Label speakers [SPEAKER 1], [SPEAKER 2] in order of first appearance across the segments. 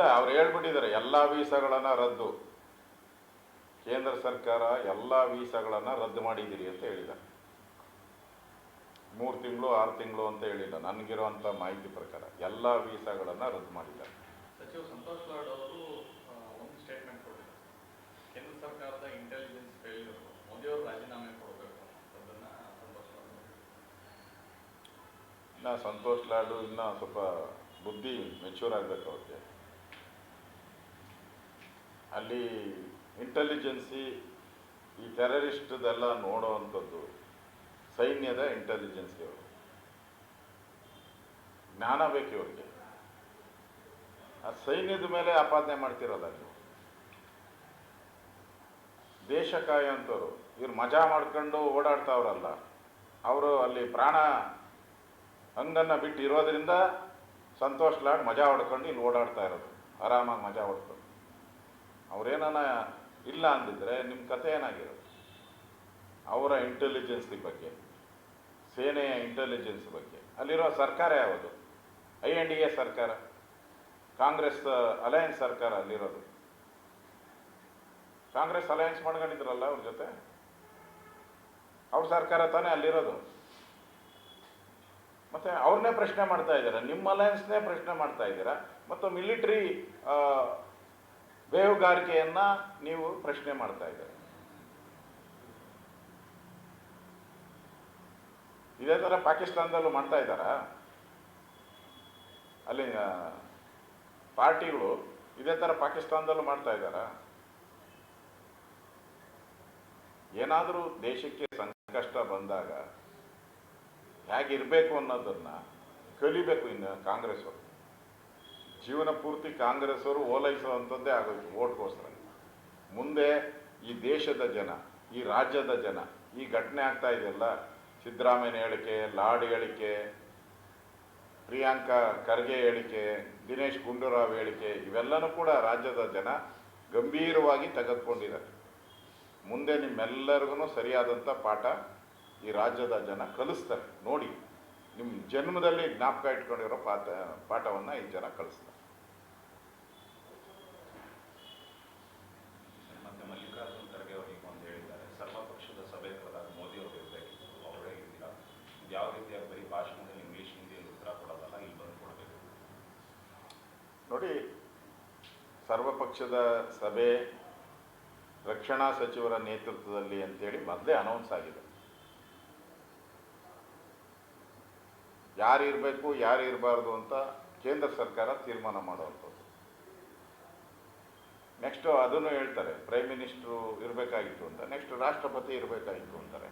[SPEAKER 1] ಇಲ್ಲ ಅವ್ರು ಹೇಳ್ಬಿಟ್ಟಿದ್ದಾರೆ ಎಲ್ಲ ವೀಸಾಗಳನ್ನ ರದ್ದು. ಕೇಂದ್ರ ಸರ್ಕಾರ ಎಲ್ಲ ವೀಸಾಗಳನ್ನ ರದ್ದು ಮಾಡಿದ್ದೀರಿ ಅಂತ ಹೇಳಿದ್ದಾರೆ. ಮೂರು ತಿಂಗಳು ಆರು ತಿಂಗಳು ಅಂತ ಹೇಳಿಲ್ಲ ನನಗಿರುವಂಥ ಮಾಹಿತಿ ಪ್ರಕಾರ ಎಲ್ಲ ವೀಸಾಗಳನ್ನ ರದ್ದು ಮಾಡಿದ್ದಾರೆ.
[SPEAKER 2] ಸಚಿವ ಸಂತೋಷ್ ಲಾಡ್ ಅವರು ಒಂದು ಸ್ಟೇಟ್ಮೆಂಟ್ ಕೊಟ್ಟಿದ್ದಾರೆ. ಕೇಂದ್ರ ಸರ್ಕಾರದ ಇಂಟೆಲಿಜೆನ್ಸ್ ಫೇಲ್ಯೂರ್ ರಾಜೀನಾಮೆ ಕೊಡಬೇಕು ಅದನ್ನ ಸಂತೋಷ್ ಲಾಡ್
[SPEAKER 1] ಇನ್ನು ಸಂತೋಷ್ ಲಾಡು ಇನ್ನೂ ಸ್ವಲ್ಪ ಬುದ್ಧಿ ಮೆಚ್ಯೂರ್ ಆಗಬೇಕು ಅವ್ರಿಗೆ. ಅಲ್ಲಿ ಇಂಟೆಲಿಜೆನ್ಸಿ ಈ ಟೆರರಿಸ್ಟ್ದೆಲ್ಲ ನೋಡೋವಂಥದ್ದು ಸೈನ್ಯದ ಇಂಟೆಲಿಜೆನ್ಸಿ ಅವರು. ಜ್ಞಾನ ಬೇಕು ಇವರಿಗೆ ಆ ಸೈನ್ಯದ ಮೇಲೆ ಆಪಾದನೆ ಮಾಡ್ತಿರೋದ ನೀವು ದೇಶ ಅಂತವರು ಇವ್ರು ಮಜಾ ಮಾಡ್ಕೊಂಡು ಓಡಾಡ್ತಾವ್ರಲ್ಲ. ಅವರು ಅಲ್ಲಿ ಪ್ರಾಣ ಹಂಗನ್ನು ಬಿಟ್ಟು ಇರೋದ್ರಿಂದ ಸಂತೋಷ ಮಜಾ ಹೊಡ್ಕೊಂಡು ಇಲ್ಲಿ ಓಡಾಡ್ತಾ ಇರೋದು. ಆರಾಮಾಗಿ ಮಜಾ ಹೊಡ್ಕೊಂಡು. ಅವ್ರೇನಾನ ಇಲ್ಲ ಅಂದಿದ್ರೆ ನಿಮ್ಮ ಕತೆ ಏನಾಗಿರೋದು ಅವರ ಇಂಟೆಲಿಜೆನ್ಸ್ ಬಗ್ಗೆ, ಸೇನೆಯ ಇಂಟೆಲಿಜೆನ್ಸ್ ಬಗ್ಗೆ ಅಲ್ಲಿರೋ ಸರ್ಕಾರ ಯಾವುದು? ಐ ಎನ್ ಡಿ ಎ ಸರ್ಕಾರ, ಕಾಂಗ್ರೆಸ್ ಅಲಯನ್ಸ್ ಸರ್ಕಾರ ಅಲ್ಲಿರೋದು. ಕಾಂಗ್ರೆಸ್ ಅಲಯನ್ಸ್ ಮಾಡ್ಕೊಂಡಿದ್ರಲ್ಲ ಅವ್ರ ಜೊತೆ? ಅವ್ರ ಸರ್ಕಾರ ತಾನೇ ಅಲ್ಲಿರೋದು. ಮತ್ತೆ ಅವ್ರನ್ನೇ ಪ್ರಶ್ನೆ ಮಾಡ್ತಾ ಇದ್ದಾರೆ? ನಿಮ್ಮ ಅಲಯನ್ಸ್ನೇ ಪ್ರಶ್ನೆ ಮಾಡ್ತಾ ಇದ್ದೀರಾ? ಮತ್ತು ಮಿಲಿಟರಿ ಬೇಹುಗಾರಿಕೆಯನ್ನ ನೀವು ಪ್ರಶ್ನೆ ಮಾಡ್ತಾ ಇದ್ದೀರಾ. ಇದೇ ಥರ ಪಾಕಿಸ್ತಾನದಲ್ಲೂ ಮಾಡ್ತಾ ಇದ್ದಾರಾ? ಅಲ್ಲಿ ಪಾರ್ಟಿಗಳು ಇದೇ ಥರ ಪಾಕಿಸ್ತಾನದಲ್ಲೂ ಮಾಡ್ತಾ ಇದ್ದಾರಾ? ಏನಾದರೂ ದೇಶಕ್ಕೆ ಸಂಕಷ್ಟ ಬಂದಾಗ ಹೇಗಿರಬೇಕು ಅನ್ನೋದನ್ನ ಕಲಿಬೇಕು ಇನ್ನು ಕಾಂಗ್ರೆಸ್ ಅವರು ಜೀವನ ಪೂರ್ತಿ ಕಾಂಗ್ರೆಸ್ ಅವರು ಓಲೈಸುವಂಥದ್ದೇ ಆಗೋಯ್ತು ಓಟ್ಗೋಸ್ಕರ ಮುಂದೆ ಈ ದೇಶದ ಜನ, ಈ ರಾಜ್ಯದ ಜನ, ಈ ಘಟನೆ ಆಗ್ತಾ ಇದೆಯಲ್ಲ? ಸಿದ್ದರಾಮಯ್ಯ ಹೇಳಿಕೆ, ಲಾಡ್ ಹೇಳಿಕೆ, ಪ್ರಿಯಾಂಕಾ ಖರ್ಗೆ ಹೇಳಿಕೆ, ದಿನೇಶ್ ಗುಂಡೂರಾವ್ ಹೇಳಿಕೆ, ಇವೆಲ್ಲನೂ ಕೂಡ ರಾಜ್ಯದ ಜನ ಗಂಭೀರವಾಗಿ ತೆಗೆದುಕೊಂಡಿದ್ದಾರೆ. ಮುಂದೆ ನಿಮ್ಮೆಲ್ಲರಿಗೂ ಸರಿಯಾದಂಥ ಪಾಠ ಈ ರಾಜ್ಯದ ಜನ ಕಲಿಸ್ತಾರೆ. ನೋಡಿ, ನಿಮ್ಮ ಜನ್ಮದಲ್ಲಿ ಜ್ಞಾಪಕ ಇಟ್ಕೊಂಡಿರೋ ಪಾಠ, ಪಾಠವನ್ನು ಈ ಜನ ಕಲಿಸ್ತಾರೆ
[SPEAKER 3] ಮತ್ತೆ ಮಲ್ಲಿಕಾರ್ಜುನ್ ಖರ್ಗೆ ಅವರಿಗೆ ಒಂದು ಹೇಳಿದ್ದಾರೆ ಸರ್ವಪಕ್ಷದ ಸಭೆ ಕರೆದಾಗ ಮೋದಿ ಅವರು ಇರಬೇಕಿತ್ತು ಅವರೇ ಇದ್ದೀರಾ ಇದು ಯಾವ ರೀತಿಯಾಗಿ ಬರೀ ಭಾಷಣದಲ್ಲಿ ಇಂಗ್ಲೀಷ್ ಹಿಂದಿಯಲ್ಲಿ ಉತ್ತರ ಕೊಡೋದಲ್ಲ ಇಲ್ಲಿ ಬಂದು ಕೊಡಬೇಕು
[SPEAKER 1] ನೋಡಿ, ಸರ್ವಪಕ್ಷದ ಸಭೆ ರಕ್ಷಣಾ ಸಚಿವರ ನೇತೃತ್ವದಲ್ಲಿ ಅಂತೇಳಿ ಮೊದಲೇ ಅನೌನ್ಸ್ ಆಗಿದೆ. ಯಾರು ಇರಬೇಕು ಯಾರು ಇರಬಾರ್ದು ಅಂತ ಕೇಂದ್ರ ಸರ್ಕಾರ ತೀರ್ಮಾನ ಮಾಡುವಂಥದ್ದು. ನೆಕ್ಸ್ಟ್ ಅದನ್ನು ಹೇಳ್ತಾರೆ ಪ್ರೈಮ್ ಮಿನಿಸ್ಟ್ರು ಇರಬೇಕಾಗಿತ್ತು ಅಂತ ನೆಕ್ಸ್ಟ್ ರಾಷ್ಟ್ರಪತಿ ಇರಬೇಕಾಗಿತ್ತು ಅಂತಾರೆ.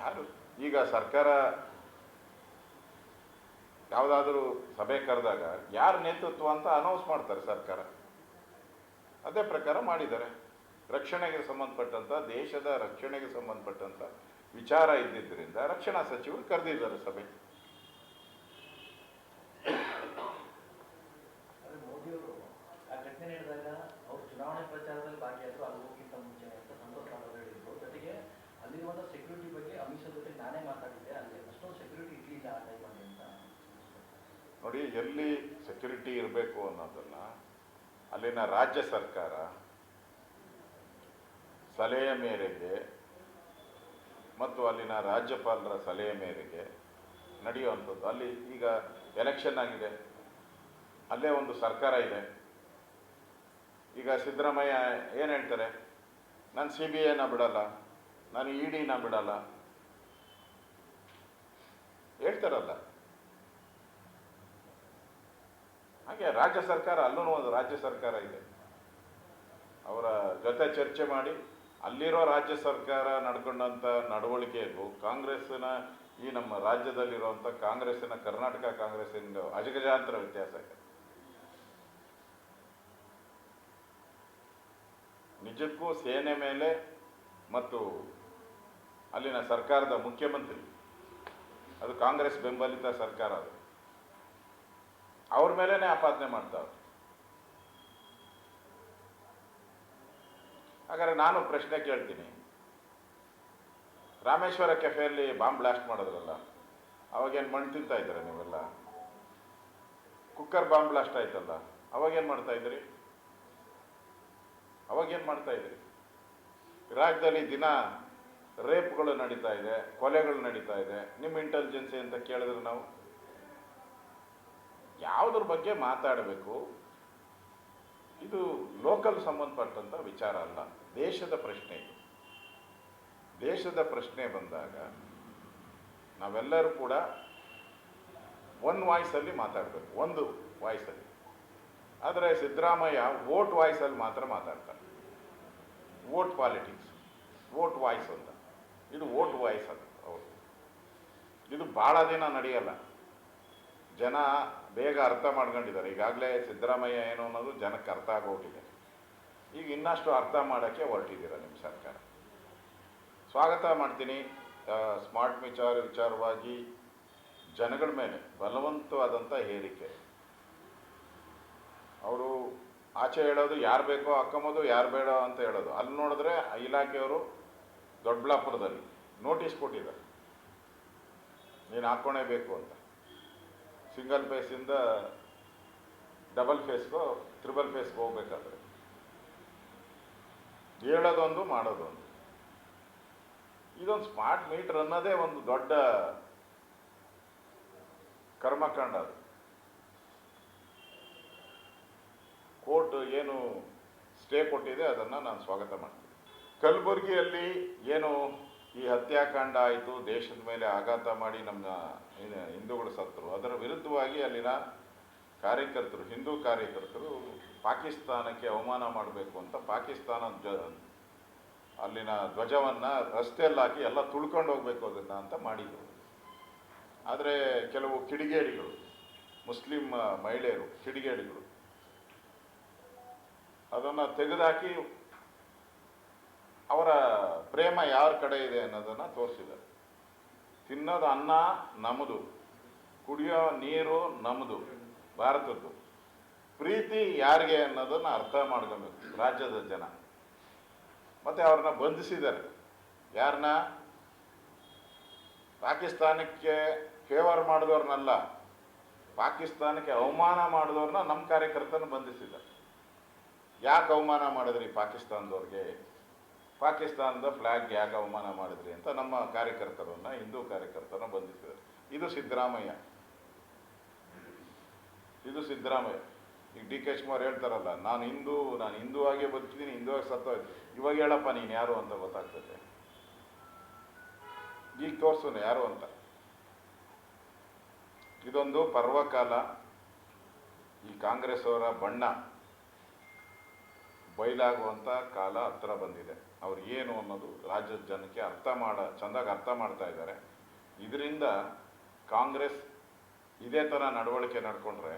[SPEAKER 1] ಯಾರು? ಈಗ ಸರ್ಕಾರ ಯಾವುದಾದ್ರೂ ಸಭೆ ಕರೆದಾಗ ಯಾರು ನೇತೃತ್ವ ಅಂತ ಅನೌನ್ಸ್ ಮಾಡ್ತಾರೆ ಸರ್ಕಾರ. ಅದೇ ಪ್ರಕಾರ ಮಾಡಿದ್ದಾರೆ. ರಕ್ಷಣೆಗೆ ಸಂಬಂಧಪಟ್ಟಂಥ ದೇಶದ ರಕ್ಷಣೆಗೆ ಸಂಬಂಧಪಟ್ಟಂಥ ವಿಚಾರ ಇದ್ದಿದ್ದರಿಂದ ರಕ್ಷಣಾ ಸಚಿವರು ಕರೆದಿದ್ದಾರೆ ಸಭೆ
[SPEAKER 4] ಆದರೆ ಮೋದಿಯವರು ಆ ಘಟನೆ ನಡೆದಾಗ ಅವ್ರು ಚುನಾವಣೆ ಪ್ರಚಾರದಲ್ಲಿ ಭಾಗಿಯಾದರು ಅಲ್ಲಿ ಹೋಗಿಂತ ಮುಂಚೆ ಅಂತ ಸಂತೋಷ್ ಲಾಡ್ ಅವರು ಹೇಳಿದ್ರು ಜೊತೆಗೆ ಅಲ್ಲಿರುವಂಥ ಸೆಕ್ಯೂರಿಟಿ ಬಗ್ಗೆ ಅಮಿತ್ ಶಾ ಜೊತೆ ನಾನೇ ಮಾತಾಡಿದ್ದೆ ಅಲ್ಲಿ ಅಷ್ಟೊಂದು ಸೆಕ್ಯೂರಿಟಿ ಇರಲಿಲ್ಲ ಆ ಟೈಮಲ್ಲಿ ಅಂತ
[SPEAKER 1] ಎಲ್ಲಿ ಸೆಕ್ಯೂರಿಟಿ ಇರಬೇಕು ಅನ್ನೋದನ್ನ ಅಲ್ಲಿನ ರಾಜ್ಯ ಸರ್ಕಾರ ಸಲಹೆಯ ಮೇರೆಗೆ ಮತ್ತು ಅಲ್ಲಿನ ರಾಜ್ಯಪಾಲರ ಸಲಹೆ ಮೇರೆಗೆ ನಡೆಯುವಂಥದ್ದು. ಅಲ್ಲಿ ಈಗ ಎಲೆಕ್ಷನ್ ಆಗಿದೆ. ಅಲ್ಲೇ ಒಂದು ಸರ್ಕಾರ ಇದೆ. ಈಗ ಸಿದ್ದರಾಮಯ್ಯ ಏನು ಹೇಳ್ತಾರೆ? ನಾನು ಸಿ ಬಿ ಐನ ಬಿಡಲ್ಲ. ನಾನು ಇ ಡಿನ ಬಿಡಲ್ಲ. ಹೇಳ್ತಾರಲ್ಲ. ಹಾಗೆ ರಾಜ್ಯ ಸರ್ಕಾರ ಅಲ್ಲೂ ಒಂದು ರಾಜ್ಯ ಸರ್ಕಾರ ಇದೆ. ಅವರ ಜೊತೆ ಚರ್ಚೆ ಮಾಡಿ ಅಲ್ಲಿರೋ ರಾಜ್ಯ ಸರ್ಕಾರ ನಡ್ಕೊಂಡಂಥ ನಡವಳಿಕೆಯಲ್ಲೂ ಕಾಂಗ್ರೆಸ್ಸಿನ ಈ ನಮ್ಮ ರಾಜ್ಯದಲ್ಲಿರುವಂಥ ಕಾಂಗ್ರೆಸ್ಸಿನ ಕರ್ನಾಟಕ ಕಾಂಗ್ರೆಸ್ಸಿನ ಅಜಗಜಾಂತರ ವ್ಯತ್ಯಾಸ ನಿಜಕ್ಕೂ ಸೇನೆ ಮೇಲೆ ಮತ್ತು ಅಲ್ಲಿನ ಸರ್ಕಾರದ ಮುಖ್ಯಮಂತ್ರಿ, ಅದು ಕಾಂಗ್ರೆಸ್ ಬೆಂಬಲಿತ ಸರ್ಕಾರ ಅದು. ಅವ್ರ ಮೇಲೇನೆ ಆಪಾದನೆ ಮಾಡ್ತಾವ್ರೆ. ಹಾಗಾದ್ರೆ ನಾನು ಪ್ರಶ್ನೆ ಕೇಳ್ತೀನಿ. ರಾಮೇಶ್ವರ ಕೆಫೆಯಲ್ಲಿ ಬಾಂಬ್ ಬ್ಲಾಸ್ಟ್ ಮಾಡಿದ್ರಲ್ಲ, ಅವಾಗೇನು ಮಣ್ಣು ತಿಂತಾ ಇದ್ದೀರಾ ನೀವೆಲ್ಲ? ಕುಕ್ಕರ್ ಬಾಂಬ್ ಬ್ಲಾಸ್ಟ್ ಆಯ್ತಲ್ಲ, ಅವಾಗೇನು ಮಾಡ್ತಾ ಇದ್ರಿ ಅವಾಗೇನು ಮಾಡ್ತಾ ಇದ್ರಿ ರಾಜ್ಯದಲ್ಲಿ ದಿನ ರೇಪ್ಗಳು ನಡೀತಾ ಇದೆ, ಕೊಲೆಗಳು ನಡೀತಾ ಇದೆ. ನಿಮ್ಮ ಇಂಟೆಲಿಜೆನ್ಸಿ ಅಂತ ಕೇಳಿದ್ರೆ ನಾವು? ಯಾವುದ್ರ ಬಗ್ಗೆ ಮಾತಾಡಬೇಕು? ಇದು ಲೋಕಲ್ ಸಂಬಂಧಪಟ್ಟಂಥ ವಿಚಾರ ಅಲ್ಲ, ದೇಶದ ಪ್ರಶ್ನೆ ಇದು. ದೇಶದ ಪ್ರಶ್ನೆ ಬಂದಾಗ ನಾವೆಲ್ಲರೂ ಕೂಡ ಒನ್ ವಾಯ್ಸಲ್ಲಿ ಮಾತಾಡಬೇಕು, ಒಂದು ವಾಯ್ಸಲ್ಲಿ. ಆದರೆ ಸಿದ್ದರಾಮಯ್ಯ ವೋಟ್ ವಾಯ್ಸಲ್ಲಿ ಮಾತ್ರ ಮಾತಾಡ್ತಾರೆ. ವೋಟ್ ಪಾಲಿಟಿಕ್ಸ್, ವೋಟ್ ವಾಯ್ಸ್ ಅಂತ. ಇದು ವೋಟ್ ವಾಯ್ಸ್ ಅದು, ಹೌದು. ಇದು ಭಾಳ ದಿನ ನಡೆಯಲ್ಲ. ಜನ ಬೇಗ ಅರ್ಥ ಮಾಡ್ಕೊಂಡಿದ್ದಾರೆ. ಈಗಾಗಲೇ ಸಿದ್ದರಾಮಯ್ಯ ಏನು ಅನ್ನೋದು ಜನಕ್ಕೆ ಅರ್ಥ ಆಗೋಗಿದೆ ಈಗ ಇನ್ನಷ್ಟು ಅರ್ಥ ಮಾಡೋಕ್ಕೆ ಹೊರಟಿದ್ದೀರ ನಿಮ್ಮ ಸರ್ಕಾರ? ಸ್ವಾಗತ ಮಾಡ್ತೀನಿ. ಸ್ಮಾರ್ಟ್ ವಿಚಾರ ವಿಚಾರವಾಗಿ ಜನಗಳ ಮೇಲೆ ಬಲವಂತವಾದಂಥ ಹೇರಿಕೆ ಅವರು ಆಚೆ ಹೇಳೋದು ಯಾರು ಬೇಕೋ ಹಾಕೊಂಬೋದು ಯಾರು ಬೇಡ ಅಂತ ಹೇಳೋದು. ಅಲ್ಲಿ ನೋಡಿದ್ರೆ ಇಲಾಖೆಯವರು ದೊಡ್ಡಬಳ್ಳಾಪುರದಲ್ಲಿ ನೋಟಿಸ್ ಕೊಟ್ಟಿದ್ದಾರೆ. ನೀನು ಹಾಕ್ಕೊಳ್ಳೇಬೇಕು ಅಂತ. ಸಿಂಗಲ್ ಫೇಸಿಂದ ಡಬಲ್ ಫೇಸ್ಗೋ ತ್ರಿಬಲ್ ಫೇಸ್ಗೆ ಹೋಗ್ಬೇಕಾದ್ರೆ. ಹೇಳೋದೊಂದು, ಮಾಡೋದೊಂದು. ಇದೊಂದು ಸ್ಮಾರ್ಟ್ ಮೀಟರ್ ಅನ್ನೋದೇ ಒಂದು ದೊಡ್ಡ ಕರ್ಮಕಾಂಡ ಅದು. ಕೋರ್ಟ್ ಏನು ಸ್ಟೇ ಕೊಟ್ಟಿದೆ, ಅದನ್ನು ನಾನು ಸ್ವಾಗತ ಮಾಡ್ತೀನಿ. ಕಲಬುರಗಿಯಲ್ಲಿ ಏನು ಈ ಹತ್ಯಾಕಾಂಡ ಆಯಿತು, ದೇಶದ ಮೇಲೆ ಆಘಾತ ಮಾಡಿ ನಮ್ಮ ಹಿಂದೂಗಳ ಸತ್ತರು. ಅದರ ವಿರುದ್ಧವಾಗಿ ಅಲ್ಲಿನ ಕಾರ್ಯಕರ್ತರು, ಹಿಂದೂ ಕಾರ್ಯಕರ್ತರು ಪಾಕಿಸ್ತಾನಕ್ಕೆ ಅವಮಾನ ಮಾಡಬೇಕು ಅಂತ ಪಾಕಿಸ್ತಾನ ಧ್ವ, ಅಲ್ಲಿನ ಧ್ವಜವನ್ನು ರಸ್ತೆಯಲ್ಲಿ ಹಾಕಿ ಎಲ್ಲ ತುಳ್ಕೊಂಡು ಹೋಗಬೇಕು ಅದನ್ನು ಅಂತ ಮಾಡಿದರು. ಆದರೆ ಕೆಲವು ಕಿಡಿಗೇಡಿಗಳು, ಮುಸ್ಲಿಂ, ಮಹಿಳೆಯರು ಕಿಡಿಗೇಡಿಗಳು ಅದನ್ನು ತೆಗೆದುಹಾಕಿ ಅವರ ಪ್ರೇಮ ಯಾರ ಕಡೆ ಇದೆ ಅನ್ನೋದನ್ನು ತೋರಿಸಿದ್ದಾರೆ ತಿನ್ನೋದು ಅನ್ನ ನಮ್ಮದು ಕುಡಿಯೋ ನೀರು ನಮ್ಮದು ಭಾರತದ್ದು. ಪ್ರೀತಿ ಯಾರಿಗೆ ಅನ್ನೋದನ್ನು ಅರ್ಥ ಮಾಡ್ಕೊಬೇಕು ರಾಜ್ಯದ ಜನ. ಮತ್ತು ಅವ್ರನ್ನ ಬಂಧಿಸಿದ್ದಾರೆ. ಯಾರನ್ನ ಪಾಕಿಸ್ತಾನಕ್ಕೆ ಫೇವರ್ ಮಾಡಿದವ್ರನ್ನಲ್ಲ, ಪಾಕಿಸ್ತಾನಕ್ಕೆ ಅವಮಾನ ಮಾಡಿದವ್ರನ್ನ ನಮ್ಮ ಕಾರ್ಯಕರ್ತನ ಬಂಧಿಸಿದ್ದಾರೆ. ಯಾಕೆ ಅವಮಾನ ಮಾಡಿದ್ರಿ ಪಾಕಿಸ್ತಾನದವ್ರಿಗೆ? ಪಾಕಿಸ್ತಾನದ ಫ್ಲ್ಯಾಗ್ ಯಾಕೆ ಅವಮಾನ ಮಾಡಿದ್ರಿ ಅಂತ ನಮ್ಮ ಕಾರ್ಯಕರ್ತರನ್ನು, ಹಿಂದೂ ಕಾರ್ಯಕರ್ತರನ್ನು ಬಂಧಿಸಿದ್ದಾರೆ. ಇದು ಸಿದ್ದರಾಮಯ್ಯ. ಇದು ಸಿದ್ದರಾಮಯ್ಯ. ಈಗ ಡಿ ಕೆ ಶಿವಕುಮಾರ್ ಹೇಳ್ತಾರಲ್ಲ, ನಾನು ಹಿಂದೂ ನಾನು ಹಿಂದೂ ಆಗೇ ಬದುಕಿದ್ದೀನಿ, ಹಿಂದೂ ಆಗಿ ಸತ್ತೋಯ್ತು. ಇವಾಗ ಹೇಳಪ್ಪ, ನೀನು ಯಾರು ಅಂತ ಗೊತ್ತಾಗ್ತದೆ. ಈಗ ತೋರಿಸೋನು ಯಾರು ಅಂತ. ಇದೊಂದು ಪರ್ವಕಾಲ, ಈ ಕಾಂಗ್ರೆಸ್ ಅವರ ಬಣ್ಣ. ಬಯಲಾಗುವಂಥ ಕಾಲ ಹತ್ರ ಬಂದಿದೆ. ಅವ್ರು ಏನು ಅನ್ನೋದು ರಾಜ್ಯದ ಜನಕ್ಕೆ ಅರ್ಥ ಮಾಡ, ಚೆಂದಾಗಿ ಅರ್ಥ ಮಾಡ್ತಾ ಇದ್ದಾರೆ. ಇದರಿಂದ ಕಾಂಗ್ರೆಸ್ ಇದೇ ಥರ ನಡವಳಿಕೆ ನಡ್ಕೊಂಡ್ರೆ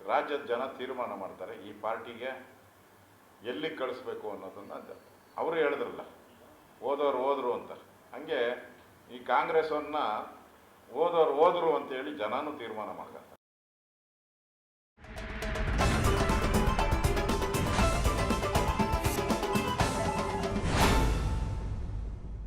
[SPEAKER 1] ರಾಜ್ಯದ ಜನ ತೀರ್ಮಾನ ಮಾಡ್ತಾರೆ, ಈ ಪಾರ್ಟಿಗೆ ಎಲ್ಲಿಗೆ ಕಳಿಸ್ಬೇಕು ಅನ್ನೋದನ್ನು ಅವರು ಹೇಳಿದ್ರಲ್ಲ, ಓದೋರು ಹೋದರು ಅಂತ. ಹಾಗೆ ಈ ಕಾಂಗ್ರೆಸ್ಸನ್ನು ಓದೋರು ಹೋದರು ಅಂತೇಳಿ ಜನನೂ ತೀರ್ಮಾನ ಮಾಡ್ತಾರೆ